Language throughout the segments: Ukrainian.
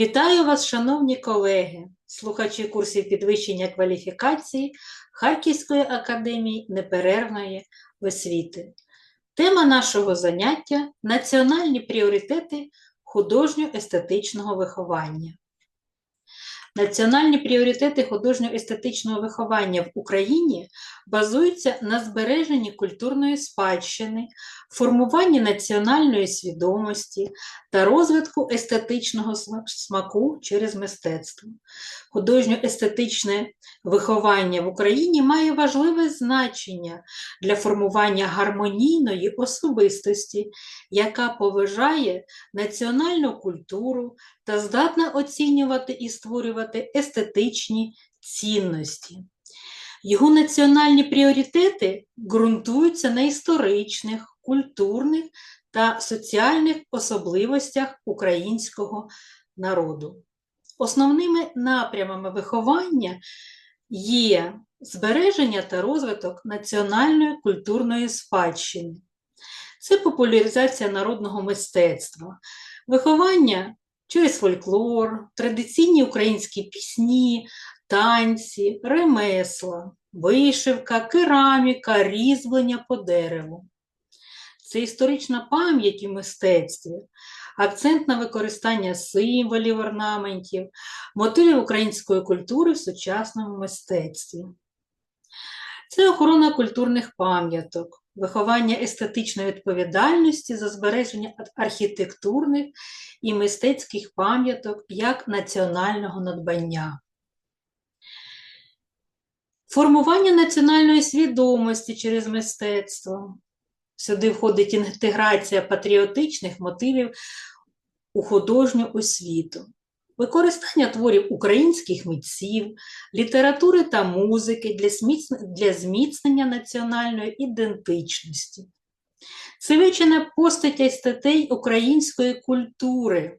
Вітаю вас, шановні колеги, слухачі курсів підвищення кваліфікації Харківської академії неперервної освіти. Тема нашого заняття національні пріоритети художньо-естетичного виховання. Національні пріоритети художньо-естетичного виховання в Україні базуються на збереженні культурної спадщини, формуванні національної свідомості та розвитку естетичного смаку через мистецтво. Художньо-естетичне виховання в Україні має важливе значення для формування гармонійної особистості, яка поважає національну культуру та здатна оцінювати і створювати естетичні цінності. Його національні пріоритети ґрунтуються на історичних, культурних та соціальних особливостях українського народу. Основними напрямами виховання є збереження та розвиток національної культурної спадщини, це популяризація народного мистецтва, виховання через фольклор, традиційні українські пісні, танці, ремесла, вишивка, кераміка, різьблення по дереву. Це історична пам'ять у мистецтві, акцент на використання символів, орнаментів, мотивів української культури в сучасному мистецтві. Це охорона культурних пам'яток, виховання естетичної відповідальності за збереження архітектурних і мистецьких пам'яток як національного надбання. Формування національної свідомості через мистецтво. Сюди входить інтеграція патріотичних мотивів у художню освіту, використання творів українських митців, літератури та музики для зміцнення національної ідентичності. Це вивчена постать статей української культури,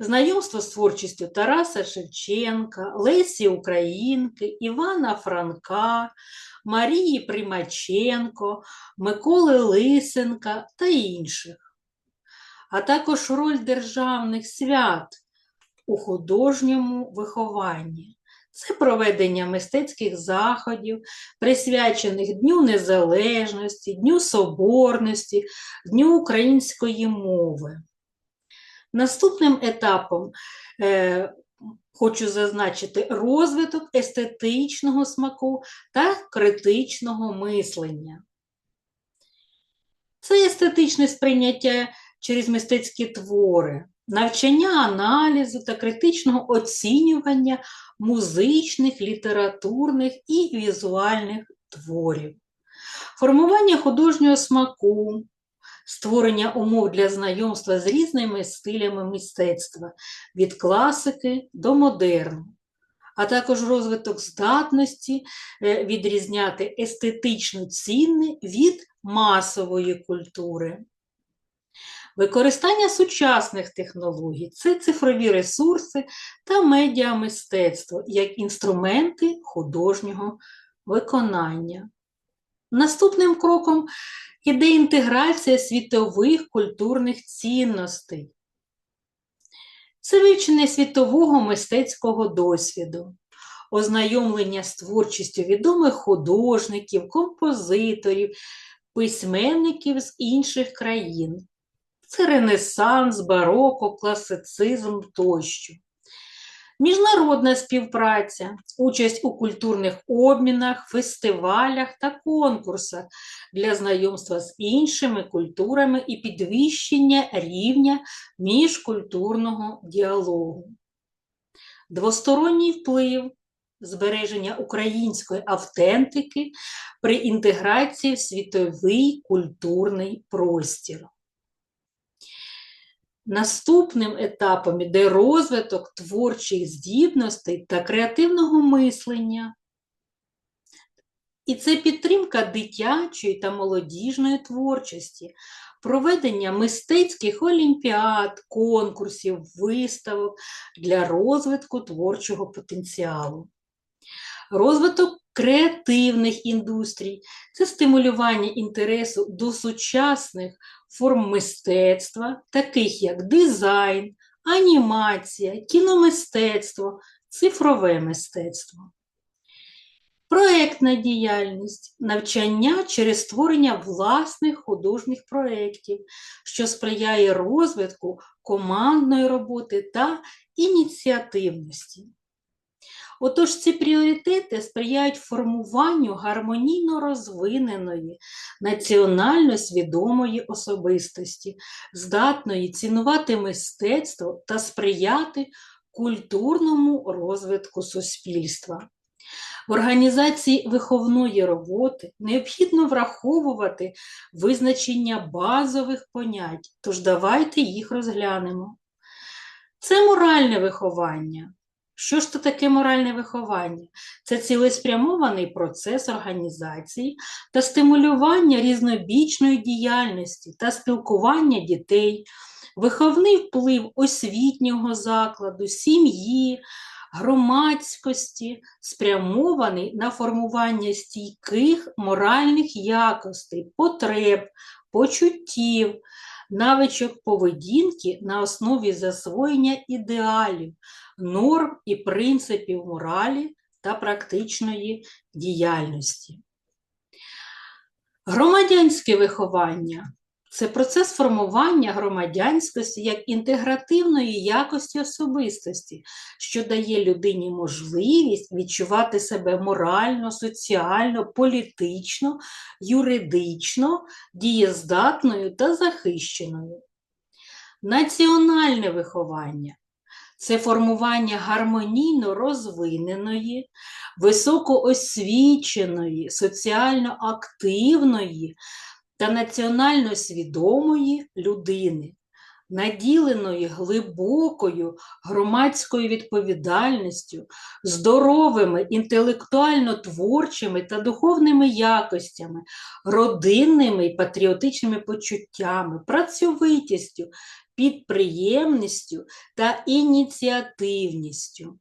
знайомство з творчістю Тараса Шевченка, Лесі Українки, Івана Франка, Марії Примаченко, Миколи Лисенка та інших, а також роль державних свят у художньому вихованні. Це проведення мистецьких заходів, присвячених Дню Незалежності, Дню Соборності, Дню української мови. Наступним етапом е, хочу зазначити розвиток естетичного смаку та критичного мислення. Це естетичне сприйняття через мистецькі твори, навчання аналізу та критичного оцінювання музичних, літературних і візуальних творів, формування художнього смаку, створення умов для знайомства з різними стилями мистецтва від класики до модерну, а також розвиток здатності е, відрізняти естетично цінне від масової культури. Використання сучасних технологій це цифрові ресурси та медіамистецтво як інструменти художнього виконання. Наступним кроком іде інтеграція світових культурних цінностей. Це вивчення світового мистецького досвіду, ознайомлення з творчістю відомих художників, композиторів, письменників з інших країн. Це Ренесанс, бароко, класицизм тощо. Міжнародна співпраця, участь у культурних обмінах, фестивалях та конкурсах для знайомства з іншими культурами і підвищення рівня міжкультурного діалогу. Двосторонній вплив збереження української автентики при інтеграції в світовий культурний простір. Наступним етапом іде розвиток творчих здібностей та креативного мислення. І це підтримка дитячої та молодіжної творчості, проведення мистецьких олімпіад, конкурсів, виставок для розвитку творчого потенціалу. Розвиток креативних індустрій це стимулювання інтересу до сучасних форм мистецтва, таких як дизайн, анімація, кіномистецтво, цифрове мистецтво. Проектна діяльність навчання через створення власних художніх проєктів, що сприяє розвитку командної роботи та ініціативності. Отож, ці пріоритети сприяють формуванню гармонійно розвиненої, національно свідомої особистості, здатної цінувати мистецтво та сприяти культурному розвитку суспільства. В організації виховної роботи необхідно враховувати визначення базових понять, тож давайте їх розглянемо. Це моральне виховання. Що ж то таке моральне виховання? Це цілеспрямований процес організації та стимулювання різнобічної діяльності та спілкування дітей, виховний вплив освітнього закладу, сім'ї, громадськості, спрямований на формування стійких моральних якостей, потреб, почуттів, навичок поведінки на основі засвоєння ідеалів, норм і принципів моралі та практичної діяльності. Громадянське виховання це процес формування громадянськості як інтегративної якості особистості, що дає людині можливість відчувати себе морально, соціально, політично, юридично, дієздатною та захищеною. Національне виховання це формування гармонійно розвиненої, високоосвіченої, соціально активної та національно свідомої людини, наділеної глибокою громадською відповідальністю, здоровими інтелектуально творчими та духовними якостями, родинними і патріотичними почуттями, працьовитістю, підприємністю та ініціативністю.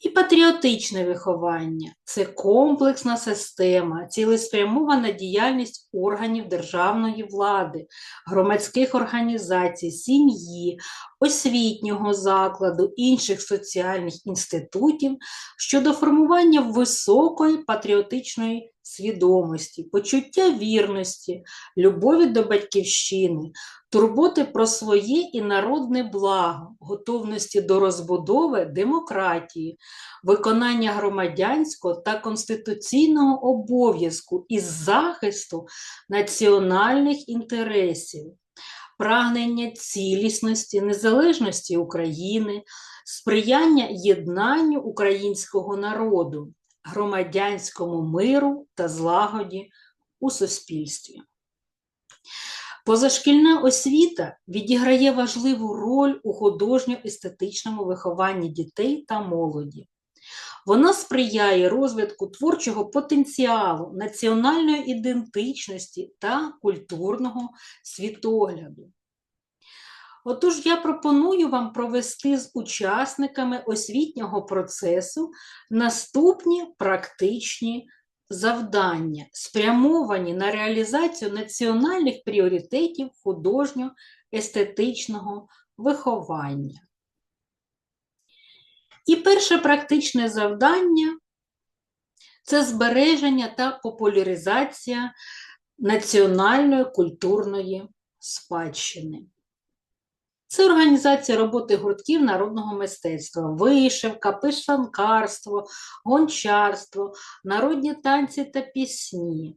І патріотичне виховання. Це комплексна система, цілеспрямована діяльність органів державної влади, громадських організацій, сім'ї, освітнього закладу, інших соціальних інститутів щодо формування високої патріотичної свідомості, почуття вірності, любові до батьківщини, турботи про своє і народне благо, готовності до розбудови демократії, виконання громадянського та конституційного обов'язку із захисту національних інтересів. Прагнення цілісності, незалежності України, сприяння єднанню українського народу, громадянському миру та злагоді у суспільстві. Позашкільна освіта відіграє важливу роль у художньо-естетичному вихованні дітей та молоді. Вона сприяє розвитку творчого потенціалу, національної ідентичності та культурного світогляду. Отож, я пропоную вам провести з учасниками освітнього процесу наступні практичні завдання, спрямовані на реалізацію національних пріоритетів художньо-естетичного виховання. І перше практичне завдання це збереження та популяризація національної культурної спадщини. Це організація роботи гуртків народного мистецтва, вишивка, пишанкарство, гончарство, народні танці та пісні.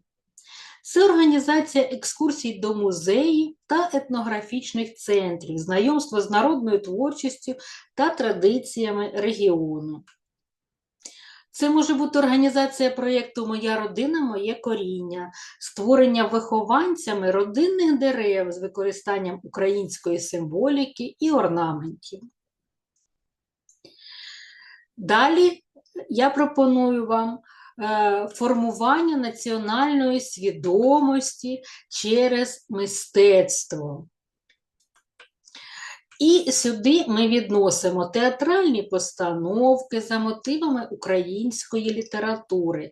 Це організація екскурсій до музеїв та етнографічних центрів, знайомство з народною творчістю та традиціями регіону. Це може бути організація проєкту Моя родина, моє коріння, створення вихованцями родинних дерев з використанням української символіки і орнаментів. Далі я пропоную вам е, формування національної свідомості через мистецтво. І сюди ми відносимо театральні постановки за мотивами української літератури,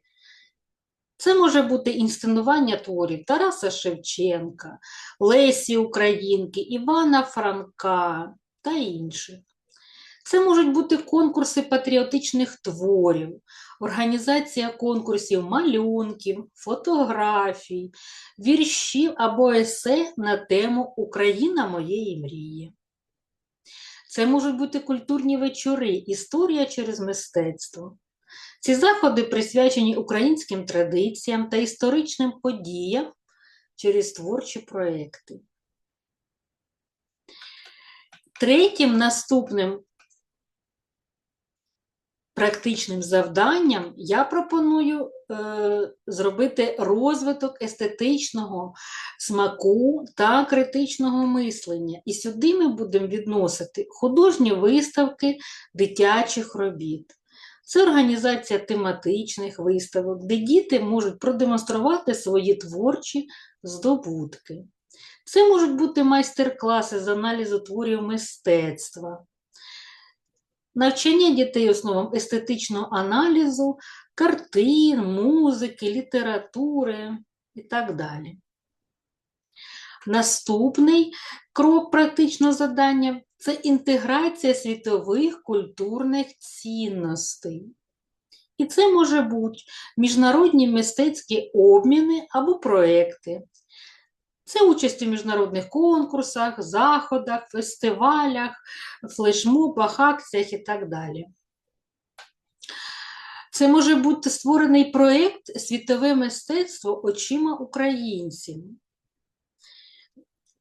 Це може бути інсценування творів Тараса Шевченка, Лесі Українки, Івана Франка та інших. Це можуть бути конкурси патріотичних творів, організація конкурсів малюнків, фотографій, віршів або есе на тему Україна моєї мрії. Це можуть бути культурні вечори, історія через мистецтво. Ці заходи присвячені українським традиціям та історичним подіям через творчі проекти. Третім наступним практичним завданням я пропоную зробити розвиток естетичного смаку та критичного мислення. І сюди ми будемо відносити художні виставки дитячих робіт. Це організація тематичних виставок, де діти можуть продемонструвати свої творчі здобутки. Це можуть бути майстер-класи з аналізу творів мистецтва, навчання дітей основам естетичного аналізу, картин, музики, літератури і так далі. Наступний крок практичного завдання це інтеграція світових культурних цінностей. І це може бути міжнародні мистецькі обміни або проекти. Це участь у міжнародних конкурсах, заходах, фестивалях, флешмобах, акціях і так далі. Це може бути створений проєкт Світове мистецтво очима українців.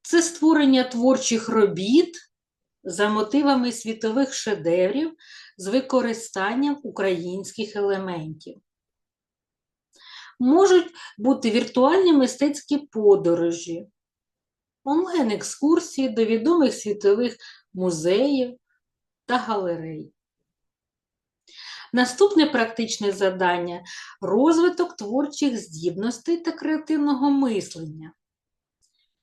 Це створення творчих робіт за мотивами світових шедеврів з використанням українських елементів. Можуть бути віртуальні мистецькі подорожі, онлайн-екскурсії до відомих світових музеїв та галерей. Наступне практичне завдання розвиток творчих здібностей та креативного мислення.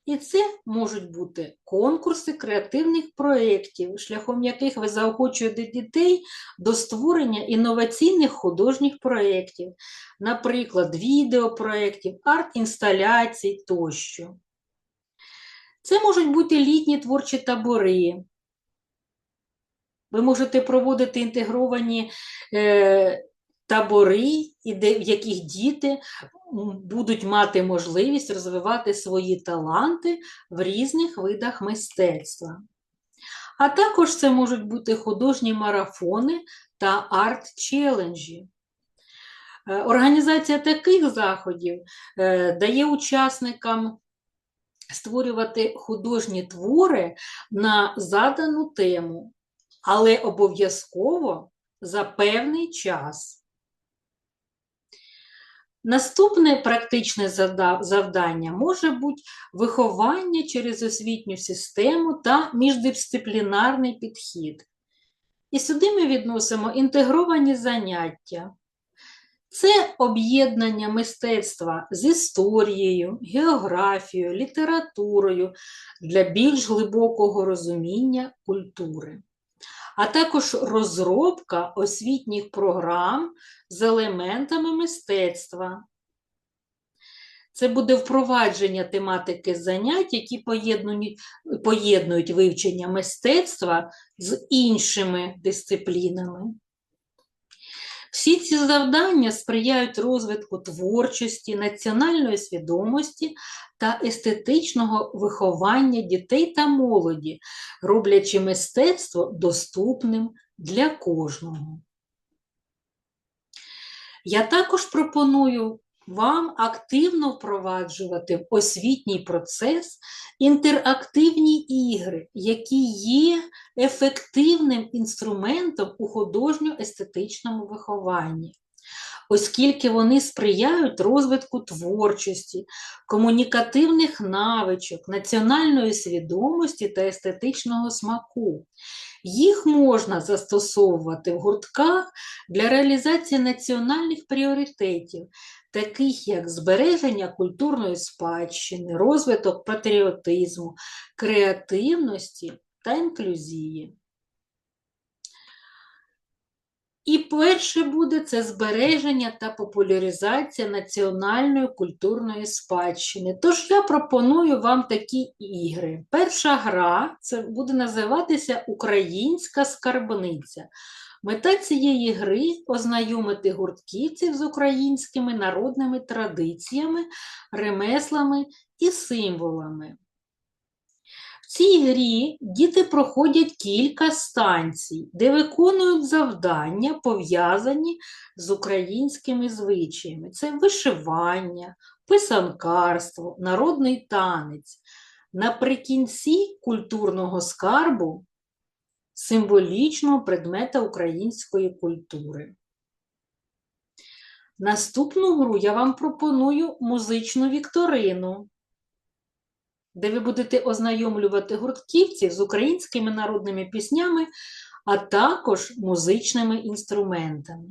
І це можуть бути конкурси креативних проєктів, шляхом яких ви заохочуєте дітей до створення інноваційних художніх проєктів, наприклад, відеопроєктів, арт-інсталяцій тощо. Це можуть бути літні творчі табори. Ви можете проводити інтегровані е, табори, в яких діти будуть мати можливість розвивати свої таланти в різних видах мистецтва. А також це можуть бути художні марафони та арт-челенджі. Е, організація таких заходів е, дає учасникам створювати художні твори на задану тему, але обов'язково за певний час. Наступне практичне завдання може бути виховання через освітню систему та міждисциплінарний підхід. І сюди ми відносимо інтегровані заняття. Це об'єднання мистецтва з історією, географією, літературою для більш глибокого розуміння культури а також розробка освітніх програм з елементами мистецтва. Це буде впровадження тематики занять, які поєднують, вивчення мистецтва з іншими дисциплінами. Всі ці завдання сприяють розвитку творчості, національної свідомості та естетичного виховання дітей та молоді, роблячи мистецтво доступним для кожного. Я також пропоную вам активно впроваджувати в освітній процес інтерактивні ігри, які є ефективним інструментом у художньо-естетичному вихованні. Оскільки вони сприяють розвитку творчості, комунікативних навичок, національної свідомості та естетичного смаку, їх можна застосовувати в гуртках для реалізації національних пріоритетів, таких як збереження культурної спадщини, розвиток патріотизму, креативності та інклюзії. І перше буде це збереження та популяризація національної культурної спадщини. Тож я пропоную вам такі ігри. Перша гра це буде називатися Українська скарбниця. Мета цієї гри ознайомити гуртківців з українськими народними традиціями, ремеслами і символами. В цій грі діти проходять кілька станцій, де виконують завдання, пов'язані з українськими звичаями. Це вишивання, писанкарство, народний танець. Наприкінці культурного скарбу символічного предмета української культури. Наступну гру я вам пропоную музичну вікторину де ви будете ознайомлювати гуртківців з українськими народними піснями, а також музичними інструментами.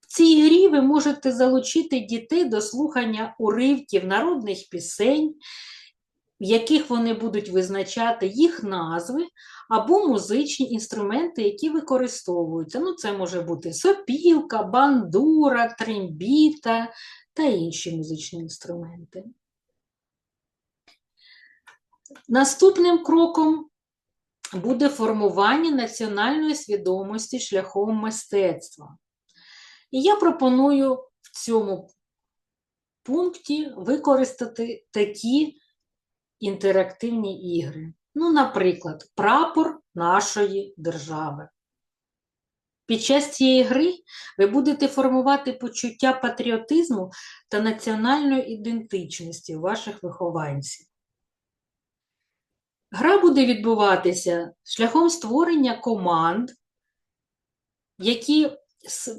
В цій грі ви можете залучити дітей до слухання уривків народних пісень, в яких вони будуть визначати їх назви або музичні інструменти, які використовуються. Ну, Це може бути сопілка, бандура, трембіта, та інші музичні інструменти. Наступним кроком буде формування національної свідомості шляхом мистецтва. І я пропоную в цьому пункті використати такі інтерактивні ігри. Ну, наприклад, прапор нашої держави. Під час цієї гри ви будете формувати почуття патріотизму та національної ідентичності ваших вихованців. Гра буде відбуватися шляхом створення команд, які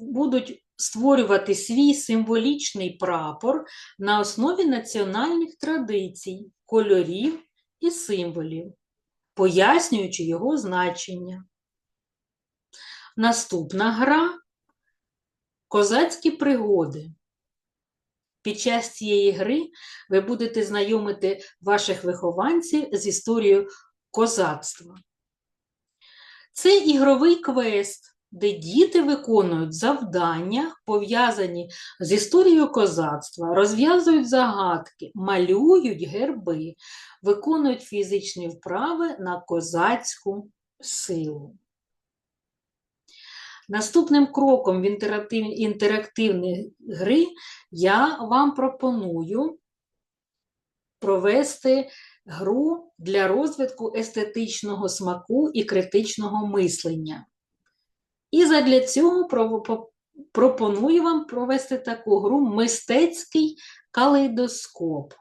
будуть створювати свій символічний прапор на основі національних традицій, кольорів і символів, пояснюючи його значення. Наступна гра козацькі пригоди. Під час цієї гри ви будете знайомити ваших вихованців з історією козацтва. Це ігровий квест, де діти виконують завдання, пов'язані з історією козацтва, розв'язують загадки, малюють герби, виконують фізичні вправи на козацьку силу. Наступним кроком в інтерактивної гри я вам пропоную провести гру для розвитку естетичного смаку і критичного мислення. І задля цього пропоную вам провести таку гру мистецький калейдоскоп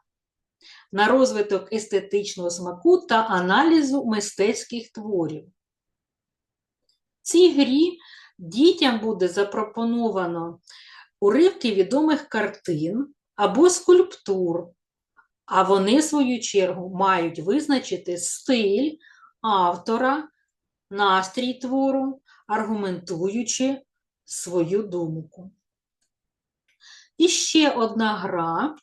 на розвиток естетичного смаку та аналізу мистецьких творів. В цій грі дітям буде запропоновано уривки відомих картин або скульптур, а вони, в свою чергу, мають визначити стиль автора, настрій твору, аргументуючи свою думку. І ще одна гра.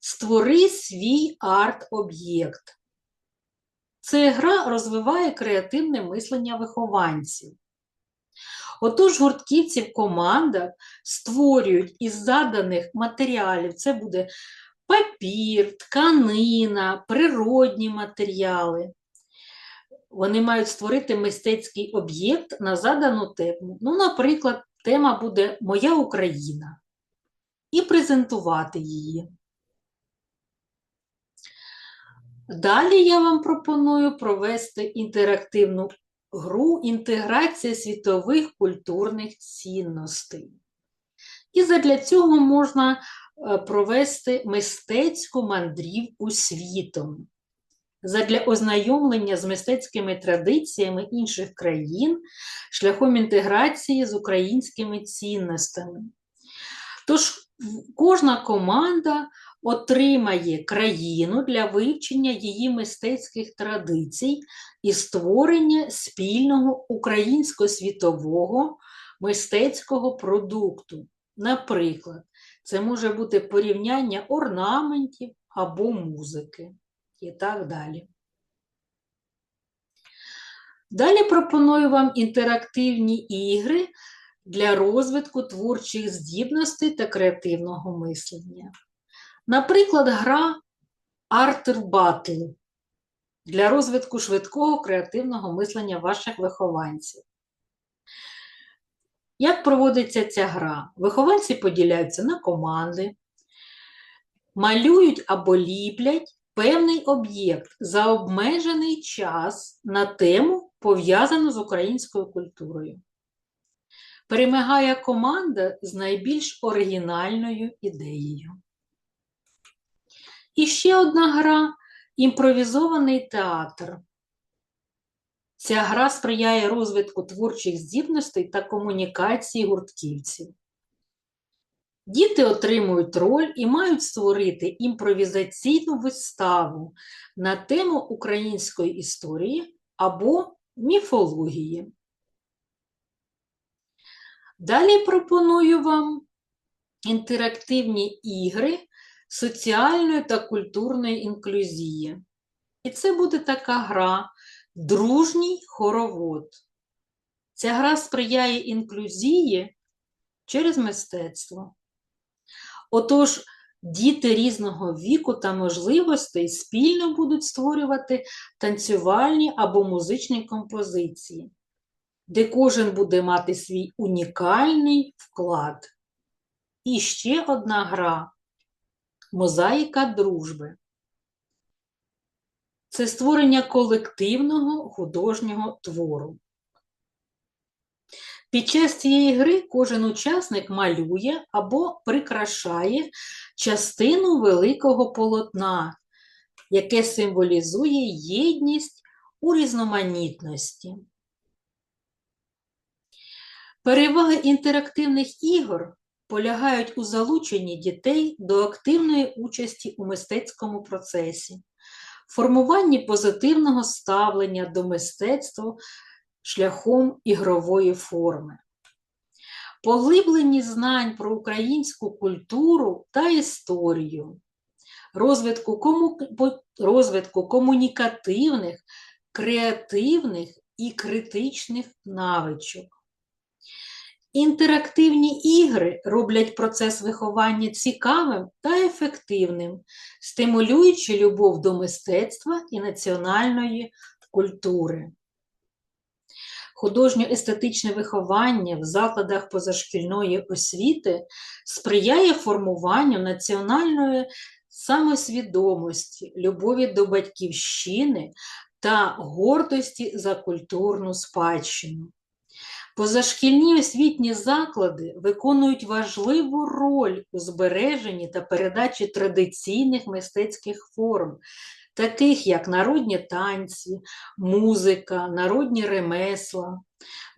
Створи свій арт-об'єкт. Ця гра розвиває креативне мислення вихованців. Отож, гуртківці в командах створюють із заданих матеріалів, це буде папір, тканина, природні матеріали. Вони мають створити мистецький об'єкт на задану тему. Ну, наприклад, тема буде Моя Україна і презентувати її. Далі я вам пропоную провести інтерактивну гру інтеграція світових культурних цінностей. І задля цього можна е, провести мистецьку мандрівку світом. Задля ознайомлення з мистецькими традиціями інших країн шляхом інтеграції з українськими цінностями. Тож кожна команда отримає країну для вивчення її мистецьких традицій і створення спільного українсько-світового мистецького продукту. Наприклад, це може бути порівняння орнаментів або музики і так далі. Далі пропоную вам інтерактивні ігри для розвитку творчих здібностей та креативного мислення. Наприклад, гра Артер Батл для розвитку швидкого креативного мислення ваших вихованців. Як проводиться ця гра? Вихованці поділяються на команди, малюють або ліплять певний об'єкт за обмежений час на тему, пов'язану з українською культурою. Перемагає команда з найбільш оригінальною ідеєю. І ще одна гра імпровізований театр. Ця гра сприяє розвитку творчих здібностей та комунікації гуртківців. Діти отримують роль і мають створити імпровізаційну виставу на тему української історії або міфології. Далі пропоную вам інтерактивні ігри соціальної та культурної інклюзії. І це буде така гра Дружній хоровод. Ця гра сприяє інклюзії через мистецтво. Отож, діти різного віку та можливостей спільно будуть створювати танцювальні або музичні композиції, де кожен буде мати свій унікальний вклад. І ще одна гра мозаїка дружби. Це створення колективного художнього твору. Під час цієї гри кожен учасник малює або прикрашає частину великого полотна, яке символізує єдність у різноманітності. Переваги інтерактивних ігор полягають у залученні дітей до активної участі у мистецькому процесі, формуванні позитивного ставлення до мистецтва шляхом ігрової форми. Поглиблені знань про українську культуру та історію, розвитку, кому... розвитку комунікативних, креативних і критичних навичок. Інтерактивні ігри роблять процес виховання цікавим та ефективним, стимулюючи любов до мистецтва і національної культури. Художньо-естетичне виховання в закладах позашкільної освіти сприяє формуванню національної самосвідомості, любові до батьківщини та гордості за культурну спадщину. Позашкільні освітні заклади виконують важливу роль у збереженні та передачі традиційних мистецьких форм, таких як народні танці, музика, народні ремесла.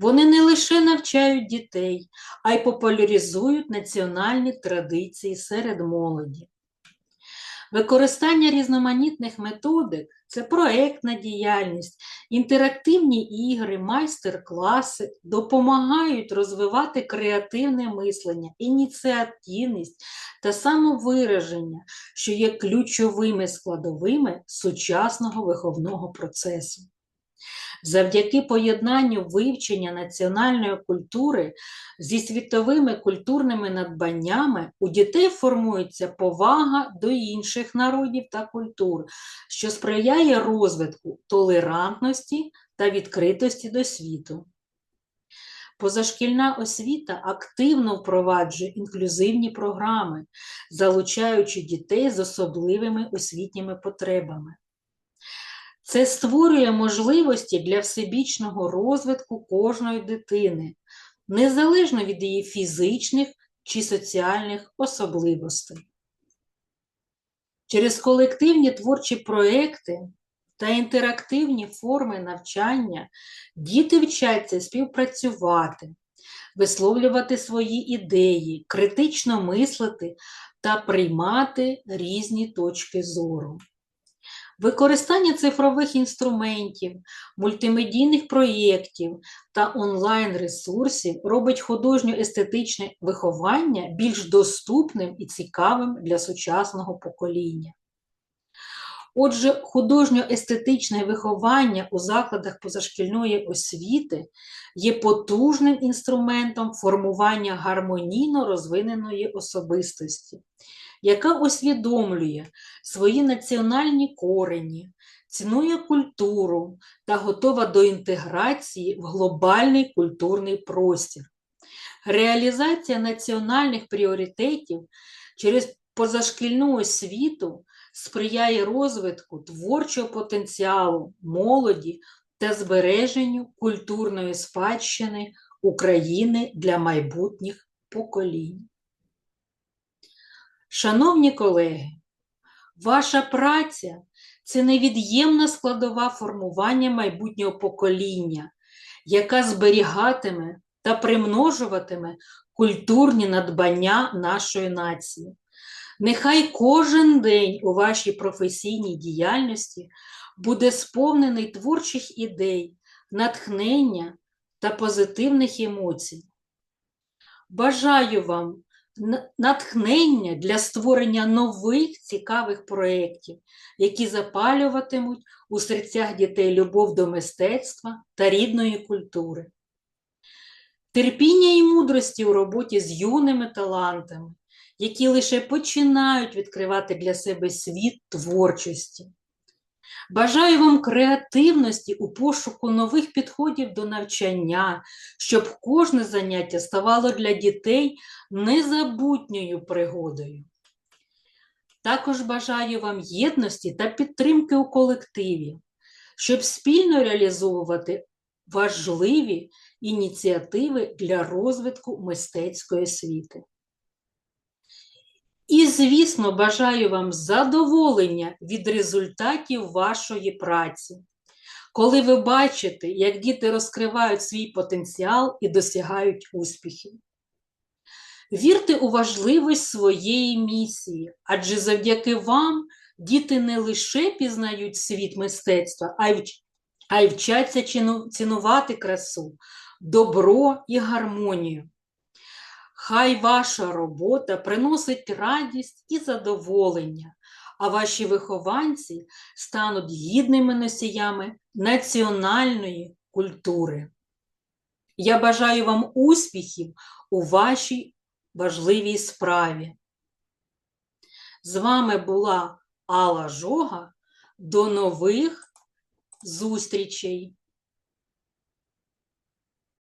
Вони не лише навчають дітей, а й популяризують національні традиції серед молоді. Використання різноманітних методик це проектна діяльність, інтерактивні ігри, майстер-класи допомагають розвивати креативне мислення, ініціативність та самовираження, що є ключовими складовими сучасного виховного процесу. Завдяки поєднанню вивчення національної культури зі світовими культурними надбаннями у дітей формується повага до інших народів та культур, що сприяє розвитку толерантності та відкритості до світу. Позашкільна освіта активно впроваджує інклюзивні програми, залучаючи дітей з особливими освітніми потребами. Це створює можливості для всебічного розвитку кожної дитини, незалежно від її фізичних чи соціальних особливостей. Через колективні творчі проекти та інтерактивні форми навчання діти вчаться співпрацювати, висловлювати свої ідеї, критично мислити та приймати різні точки зору. Використання цифрових інструментів, мультимедійних проєктів та онлайн-ресурсів робить художньо-естетичне виховання більш доступним і цікавим для сучасного покоління. Отже, художньо-естетичне виховання у закладах позашкільної освіти є потужним інструментом формування гармонійно розвиненої особистості, яка усвідомлює свої національні корені, цінує культуру та готова до інтеграції в глобальний культурний простір. Реалізація національних пріоритетів через позашкільну освіту сприяє розвитку творчого потенціалу молоді та збереженню культурної спадщини України для майбутніх поколінь. Шановні колеги, ваша праця це невід'ємна складова формування майбутнього покоління, яка зберігатиме та примножуватиме культурні надбання нашої нації. Нехай кожен день у вашій професійній діяльності буде сповнений творчих ідей, натхнення та позитивних емоцій. Бажаю вам натхнення для створення нових цікавих проєктів, які запалюватимуть у серцях дітей любов до мистецтва та рідної культури. Терпіння і мудрості у роботі з юними талантами, які лише починають відкривати для себе світ творчості. Бажаю вам креативності у пошуку нових підходів до навчання, щоб кожне заняття ставало для дітей незабутньою пригодою. Також бажаю вам єдності та підтримки у колективі, щоб спільно реалізовувати важливі ініціативи для розвитку мистецької освіти. І, звісно, бажаю вам задоволення від результатів вашої праці, коли ви бачите, як діти розкривають свій потенціал і досягають успіхів. Вірте у важливість своєї місії, адже завдяки вам діти не лише пізнають світ мистецтва, а й вчаться цінувати красу, добро і гармонію. Хай ваша робота приносить радість і задоволення, а ваші вихованці стануть гідними носіями національної культури. Я бажаю вам успіхів у вашій важливій справі. З вами була Алла Жога. До нових зустрічей!